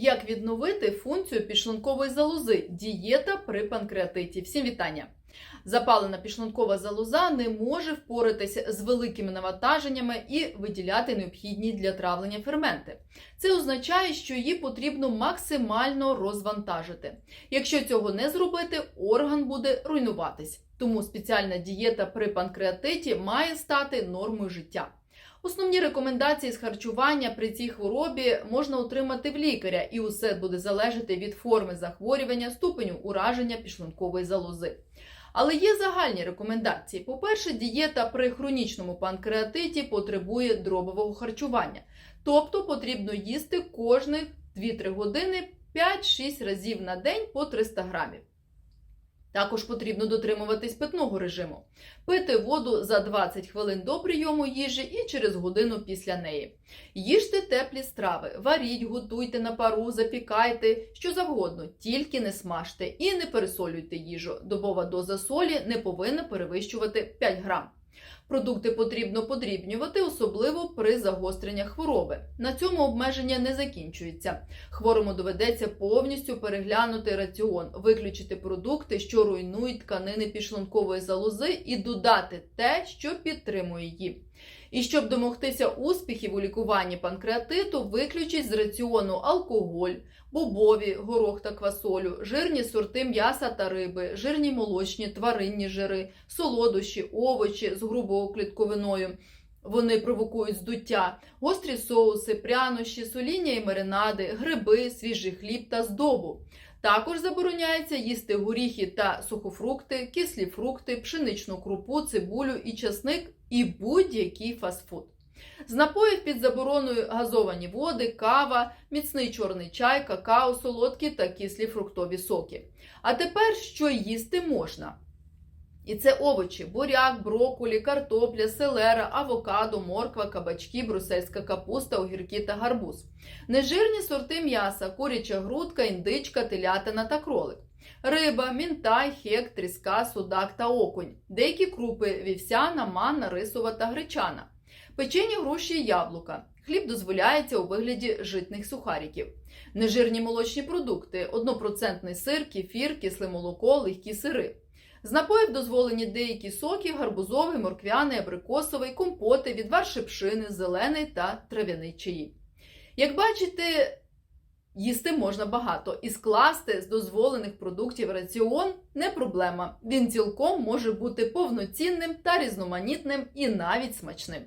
Як відновити функцію підшлункової залози? Дієта при панкреатиті. Всім вітання! Запалена підшлункова залоза не може впоратися з великими навантаженнями і виділяти необхідні для травлення ферменти. Це означає, що її потрібно максимально розвантажити. Якщо цього не зробити, орган буде руйнуватись. Тому спеціальна дієта при панкреатиті має стати нормою життя. Основні рекомендації з харчування при цій хворобі можна отримати в лікаря, і усе буде залежати від форми захворювання, ступеню ураження підшлункової залози. Але є загальні рекомендації. По-перше, дієта при хронічному панкреатиті потребує дробового харчування, тобто потрібно їсти кожних 2-3 години 5-6 разів на день по 300 грамів. Також потрібно дотримуватись питного режиму, пити воду за 20 хвилин до прийому їжі і через годину після неї. Їжте теплі страви, варіть, готуйте на пару, запікайте, що завгодно, тільки не смажте і не пересолюйте їжу. Добова доза солі не повинна перевищувати 5 грам. Продукти потрібно подрібнювати, особливо при загостреннях хвороби. На цьому обмеження не закінчується. Хворому доведеться повністю переглянути раціон, виключити продукти, що руйнують тканини підшлункової залози, і додати те, що підтримує її. І щоб домогтися успіхів у лікуванні панкреатиту, виключіть з раціону алкоголь, бобові, горох та квасолю, жирні сорти м'яса та риби, жирні молочні, тваринні жири, солодощі, овочі з грубою клітковиною. Вони провокують здуття, гострі соуси, прянощі, соління і маринади, гриби, свіжий хліб та здобу. Також забороняється їсти горіхи та сухофрукти, кислі фрукти, пшеничну крупу, цибулю і часник і будь-який фастфуд. З напоїв під забороною газовані води, кава, міцний чорний чай, какао, солодкі та кислі фруктові соки. А тепер що їсти можна? І це овочі: буряк, брокколі, картопля, селера, авокадо, морква, кабачки, брусельська капуста, огірки та гарбуз. Нежирні сорти м'яса, куряча грудка, індичка, телятина та кролик. Риба, мінтай, хек, тріска, судак та окунь. Деякі крупи вівсяна, манна, рисова та гречана. Печені груші і яблука. Хліб дозволяється у вигляді житних сухариків. Нежирні молочні продукти, 1% сир, кефір, кисле молоко, легкі сири. З напоїв дозволені деякі соки, гарбузовий, морквяний, абрикосовий, компоти, відвар шипшини, зелений та трав'яний чаї. Як бачите, їсти можна багато і скласти з дозволених продуктів раціон не проблема. Він цілком може бути повноцінним та різноманітним і навіть смачним.